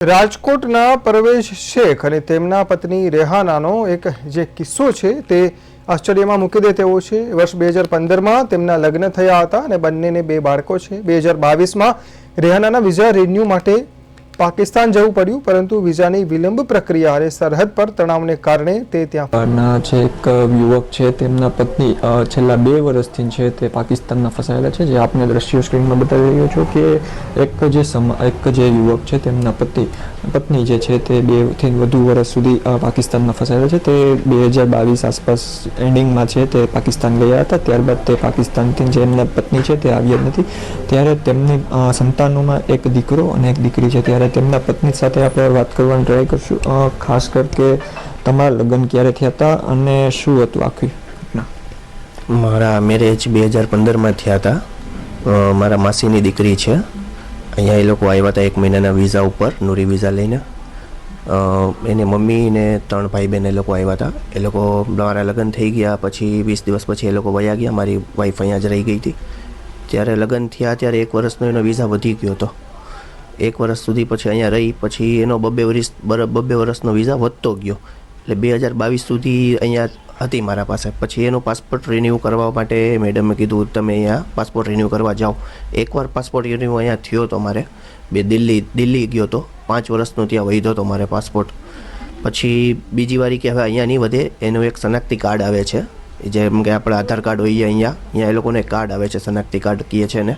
રાજકોટના પરવેશ શેખ અને તેમના પત્ની રેહાનાનો એક જે કિસ્સો છે તે આશ્ચર્યમાં મૂકી દે તેવો છે. વર્ષ બે હજાર પંદરમાં તેમના લગ્ન થયા હતા અને બંનેને બે બાળકો છે. બે હજાર બાવીસમાં રેહાનાના વિઝા રિન્યૂ માટે પાકિસ્તાન જવું પડ્યું, પરંતુ વિઝાની વિલંબ પ્રક્રિયા અને સરહદ પર તણાવને કારણે તે ત્યાં જે એક યુવક છે, તેમના પત્ની છેલ્લા બે વર્ષથી છે તે પાકિસ્તાનમાં ફસાયેલા છે, જે આપને દ્રશ્યો સ્ક્રીનમાં બતાવી રહ્યો છું કે એક જે એક જે યુવક છે, તેમના પતિ, પત્ની જે છે તે બેથી વધુ વર્ષ સુધી પાકિસ્તાનમાં ફસાયેલા છે. તે બે હજાર બાવીસ આસપાસ એન્ડિંગમાં છે, તે પાકિસ્તાન ગયા હતા. ત્યારબાદ તે પાકિસ્તાનથી જે એમના પત્ની છે તે આવ્યા નથી. ત્યારે તેમની સંતાનોમાં એક દીકરો અને એક દીકરી છે. ત્યારે તેમના પત્ની સાથે આપણે વાત કરવાની ટ્રાય કરશું અ, ખાસ ਕਰਕੇ તમારા લગ્ન ક્યારે થયા હતા અને શું હતું આખી ઘટના મારા મેરેજ બે હજાર પંદરમાં થયા હતા અ, મારા માસીની દીકરી છે અહીંયા એ લોકો આવ્યા હતા એક મહિનાના વિઝા ઉપર નૂરી વિઝા લઈને અ, એની મમ્મી ને ત્રણ ભાઈ બહેન એ લોકો આવ્યા હતા એ લોકો મારા લગ્ન થઈ ગયા પછી વીસ દિવસ પછી એ લોકો વયા ગયા મારી વાઈફ અહીંયા જ રહી ગઈ હતી ત્યારે લગ્ન થયા ત્યારે એક વર્ષનો એનો વિઝા વધી ગયો હતો એક વર્ષ સુધી પછી અહીંયા રહી, પછી એનો બબ્બે વર્ષ બબ્બે વર્ષનો વિઝા વધતો ગયો. એટલે બે હજાર બાવીસ સુધી અહીંયા હતી મારા પાસે. પછી એનો પાસપોર્ટ રિન્યૂ કરવા માટે મેડમે કીધું, તમે અહીંયા પાસપોર્ટ રિન્યૂ કરવા જાઓ. એકવાર પાસપોર્ટ રિન્યૂ અહીંયા થયો તો મારે. બે દિલ્હી દિલ્હી ગયો તો. પાંચ વર્ષનો ત્યાં વહીધો તો મારે પાસપોર્ટ પછી બીજી વારી કે હવે અહીંયા નહીં વધે. એનું એક શનાક્તિ કાર્ડ આવે છે. જેમ કે આપણે આધાર કાર્ડ હોઈએ અહીંયા. અહીંયા એ લોકોને કાર્ડ આવે છે શનાક્તિ કાર્ડ કહે છે ને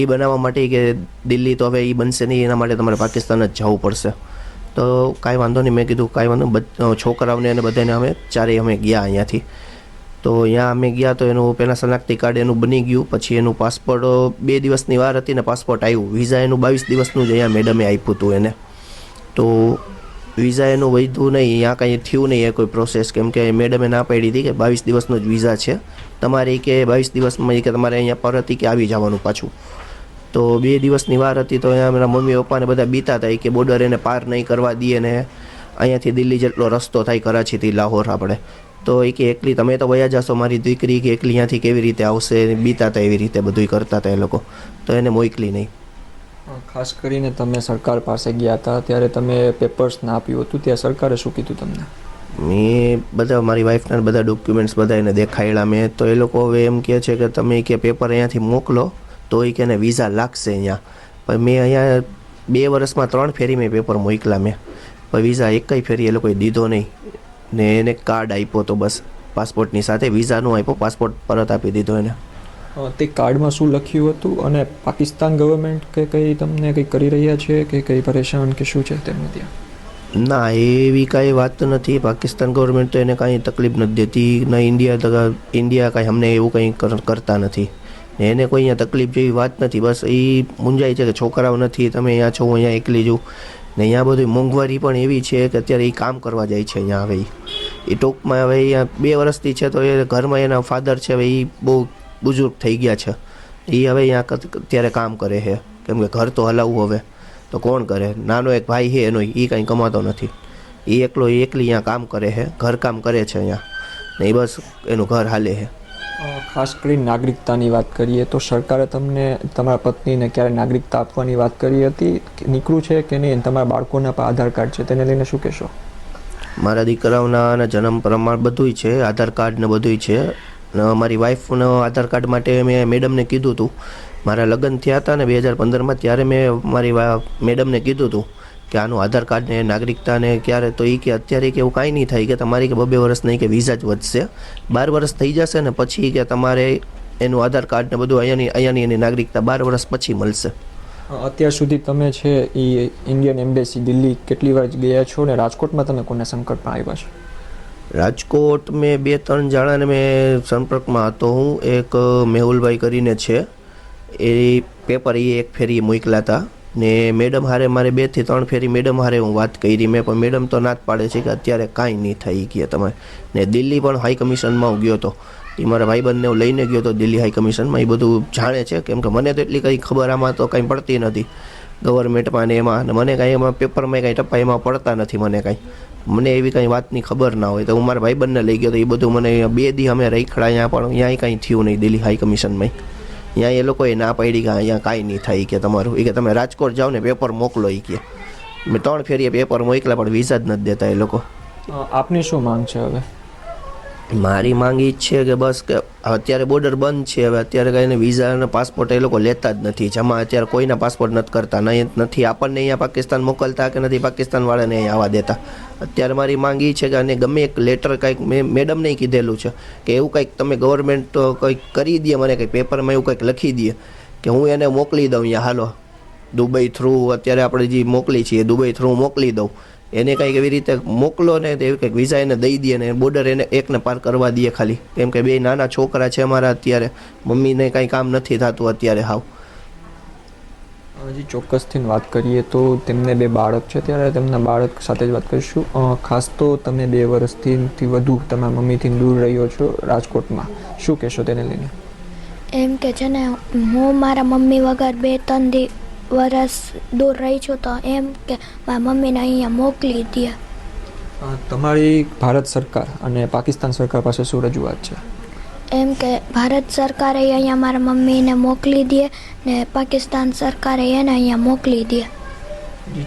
એ બનાવવા માટે કે દિલ્હી તો હવે એ બનશે નહીં, એના માટે તમારે પાકિસ્તાન જ જવું પડશે. તો કાંઈ વાંધો નહીં, મેં કીધું કાંઈ વાંધો છોકરાઓને અને બધાને અમે, ચારેય અમે ગયા અહીંયાથી. તો અહીંયા અમે ગયા તો એનું પહેલાં શનાખતી કાર્ડ એનું બની ગયું, પછી એનું પાસપોર્ટ બે દિવસની વાર હતી ને પાસપોર્ટ આવ્યું વિઝા એનું બાવીસ દિવસનું જ અહીંયા મેડમે આપ્યું હતું એને. તો વિઝા એનું વધ્યું નહીં, અહીંયા કાંઈ થયું નહીં એ કોઈ પ્રોસેસ કેમ કે મેડમે ના પાડી હતી કે બાવીસ દિવસનો જ વિઝા છે. તમારે કે બાવીસ દિવસમાં કે તમારે અહીંયા પરત હતી કે આવી જવાનું પાછું. તો બે દિવસની વાર હતી તો અહીંયા મારા મમ્મી પપ્પાને બધા બીતા હતા કે બોર્ડર એને પાર નહીં કરવા દઈએ ને અહીંયાથી દિલ્હી જેટલો રસ્તો થાય કરાચીથી લાહોર આપણે. તો એ કે એકલી તમે તો વયા જશો મારી દીકરી કે એકલી અહીંયાથી કેવી રીતે આવશે બીતા હતા એવી રીતે બધુંય કરતા હતા એ લોકો. તો એને મોકલી નહીં. ખાસ કરીને તમે સરકાર પાસે ગયા હતા ત્યારે તમે પેપર્સ ના આપ્યું હતું ત્યાં સરકારે શું કીધું તમને? મેં બધા મારી વાઈફના બધા ડોક્યુમેન્ટ્સ બધા એને દેખાડ્યા મેં તો એ લોકો હવે એમ કહે છે કે તમે કે પેપર અહીંયાથી મોકલો. તો એ કે એને વિઝા લાગશે અહીંયા. પણ મેં અહીંયા બે વર્ષમાં ત્રણ ફેરી મેં પેપર મોકલા મેં. પણ વિઝા એકય ફેરી એ લોકોએ દીધો નહીં. ને એને કાર્ડ આપ્યો તો બસ પાસપોર્ટની સાથે. વિઝાનો આપ્યો પાસપોર્ટ પરત આપી દીધો એને. તે કાર્ડમાં શું લખ્યું હતું? અને પાકિસ્તાન ગવર્મેન્ટ કે કંઈ તમને કંઈ કરી રહ્યા છે? કે કંઈ પરેશાન કે શું છે તેમને ત્યાં? ના એવી કાંઈ વાત નથી. પાકિસ્તાન ગવર્મેન્ટ તો એને કાંઈ તકલીફ નથી દેતી. ના ઇન્ડિયા ઇન્ડિયા કાંઈ અમને એવું કંઈ કરતા નથી. ને એને કોઈ અહીંયા તકલીફ જેવી વાત નથી. બસ એ મૂંઝાય છે કે છોકરાઓ નથી, તમે અહીંયા છો અહીંયા એકલી જો ને અહીંયા બધી મોંઘવારી પણ એવી છે કે અત્યારે એ કામ કરવા જાય છે અહીંયા હવે એ ટૂંકમાં હવે અહીંયા બે વર્ષથી છે તો એ ઘરમાં એના ફાધર છે, હવે એ બહુ બુઝુર્ગ થઈ ગયા છે. એ હવે અહીંયા અત્યારે કામ કરે છે. કેમ કે ઘર તો હલાવવું હવે. તો કોણ કરે? નાનો એક ભાઈ છે એનો એ કાંઈ કમાતો નથી. એ એકલો એકલી અહીંયા કામ કરે છે ઘરકામ કરે છે અહીંયા. ને એ બસ એનું ઘર હાલે છે. ખાસ કરી નાગરિકતાની વાત કરીએ તો સરકારે તમને તમારા પત્નીને ક્યારે નાગરિકતા આપવાની વાત કરી હતી? કે નીકળ્યું છે કે નહીં? તમારા બાળકોના પણ આધાર કાર્ડ છે, તેને લઈને શું કહેશો? મારા દીકરાઓના જન્મ પ્રમાણ બધુંય છે, આધાર કાર્ડ ને બધુંય છે. મારી વાઈફનો આધાર કાર્ડ માટે મેં મેડમને કીધું હતું મારા લગ્ન થયા હતા ને બે હજાર પંદરમાં, ત્યારે મેં મારી મેડમને કીધું હતું કે આનું આધાર કાર્ડ ને નાગરિકતા ને ક્યારે તો એ કે અત્યારે કે એવું કાંઈ નહીં થાય કે તમારી કે બબે વર્ષ નહીં કે વિઝા જ વધશે. બાર વર્ષ થઈ જશે ને પછી કે તમારે એનું આધાર કાર્ડ ને બધું અહીંયાની અહીંયાની એની નાગરિકતા બાર વર્ષ પછી મળશે. અત્યાર સુધી તમે છે એ ઇન્ડિયન એમ્બેસી દિલ્હી કેટલી વાર ગયા છો ને રાજકોટમાં તમે કોને સંકટમાં આવ્યા છો? રાજકોટ મેં બે ત્રણ જણાને મેં સંપર્કમાં હતો હું. એક મેહુલભાઈ કરીને છે. એ પેપર એ એક ફેરી મોકલા હતા. ને મેડમ હારે મારે બેથી ત્રણ ફેરી મેડમ હારે હું વાત કરી મેં, પણ મેડમ તો ના જ પાડે છે કે અત્યારે કાંઈ નહીં થઈ ગયા તમે ને દિલ્હી પણ હાઈ કમિશનમાં હું ગયો હતો એ મારા ભાઈબંધને હું લઈને ગયો હતો દિલ્હી હાઈ કમિશનમાં એ બધું જાણે છે, કેમ કે મને તો એટલી કંઈ ખબર આમાં તો કંઈ પડતી નથી. ગવર્મેન્ટમાં ને એમાં, ને મને કાંઈ એમાં પેપરમાં કાંઈ ટપ્પા એમાં પડતા નથી મને કાંઈ. મને એવી કાંઈ વાતની ખબર ના હોય. તો હું મારા ભાઈબંધને લઈ ગયો તો એ બધું મને બે દી અમે રખડા અહીંયા પણ અહીંયા કાંઈ થયું નહીં દિલ્હી હાઈ કમિશનમાં અહીંયા એ લોકોએ ના પાડી કે અહીંયા કાંઈ નહીં થાય કે તમારું. એ કે તમે રાજકોટ જાઓ ને પેપર મોકલો એ કે. મેં ત્રણ ફેરીએ પેપર મોકલા પણ વિઝા જ નથી દેતા એ લોકો. આપની શું માંગ છે હવે? મારી માંગ ઈ જ છે કે બસ કે અત્યારે બોર્ડર બંધ છે, હવે અત્યારે કઈને વિઝા અને પાસપોર્ટ એ લોકો લેતા જ નથી. જમા અત્યારે કોઈના પાસપોર્ટ નથી કરતા નહીં નથી. આપણને અહીંયા પાકિસ્તાન મોકલતા કે નથી પાકિસ્તાન વાળાને અહીંયા આવવા દેતા. અત્યારે મારી માંગ ઈ છે કે અને ગમે એક લેટર કંઈક મેં મેડમને કીધેલું છે કે એવું કંઈક તમે ગવર્મેન્ટ કંઈક કરી દે મને, કંઈક પેપરમાં એવું કંઈક લખી દે કે હું એને મોકલી દઉં અહીંયા. હાલો દુબઈ થ્રુ અત્યારે આપણે જે મોકલી છીએ દુબઈ થ્રુ મોકલી દઉં. એને કંઈક એવી રીતે મોકલો ને એવી કંઈક વિઝા એને દઈ દઈએ ને બોર્ડર એને એકને પાર કરવા દઈએ ખાલી. કેમ કે બે નાના છોકરા છે અમારા અત્યારે. મમ્મીને કાંઈ કામ નથી થતું અત્યારે હાવ. હજી ચોક્કસથી વાત કરીએ તો તેમને બે બાળક છે ત્યારે તેમના બાળક સાથે જ વાત કરીશું. ખાસ તો તમે બે વર્ષથી વધુ તમારા મમ્મીથી દૂર રહ્યો છો રાજકોટમાં. શું કહેશો તેને લઈને? એમ કે છે ને હું મારા મમ્મી વગર બે ત્રણ દી વરસ દૂર રહી છું તો એમ કે મારા મમ્મીને અહીંયા મોકલી દે. તમારી ભારત સરકાર અને પાકિસ્તાન સરકાર પાસે શું રજૂઆત છે? એમ કે ભારત સરકારે અહીંયા મારા મમ્મીને મોકલી દે ને પાકિસ્તાન સરકારે એને અહીંયા મોકલી દે.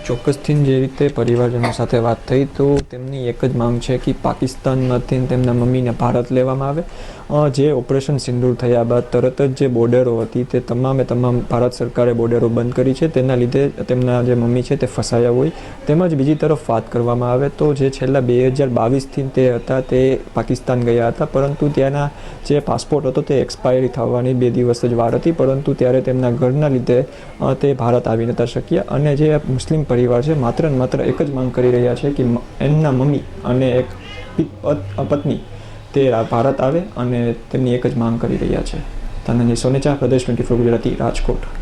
ચોક્કસથી જે રીતે પરિવારજનો સાથે વાત થઈ તો તેમની એક જ માંગ છે કે પાકિસ્તાનમાંથી તેમના મમ્મીને ભારત લેવામાં આવે. જે ઓપરેશન સિંદૂર થયા બાદ તરત જ જે બોર્ડરો હતી તે તમામે તમામ ભારત સરકારે બોર્ડરો બંધ કરી છે. તેના લીધે તેમના જે મમ્મી છે તે ફસાયા હોય. તેમજ બીજી તરફ વાત કરવામાં આવે તો જે છેલ્લા બે હજાર બાવીસથી તે હતા તે પાકિસ્તાન ગયા હતા. પરંતુ ત્યાંના જે પાસપોર્ટ હતો તે એક્સપાયરી થવાની બે દિવસ જ વાર હતી. પરંતુ ત્યારે તેમના ઘરના લીધે તે ભારત આવી નતા શક્યા. અને જે મુસ્લિમ પરિવાર છે માત્ર ને માત્ર એક જ માંગ કરી રહ્યા છે કે એમના મમ્મી અને એક પત્ની તે ભારત આવે અને તેમની એક જ માંગ કરી રહ્યા છે. ધનંજય સોનેચા, પ્રદેશ ટ્વેન્ટી ફોર ગુજરાતી, રાજકોટ.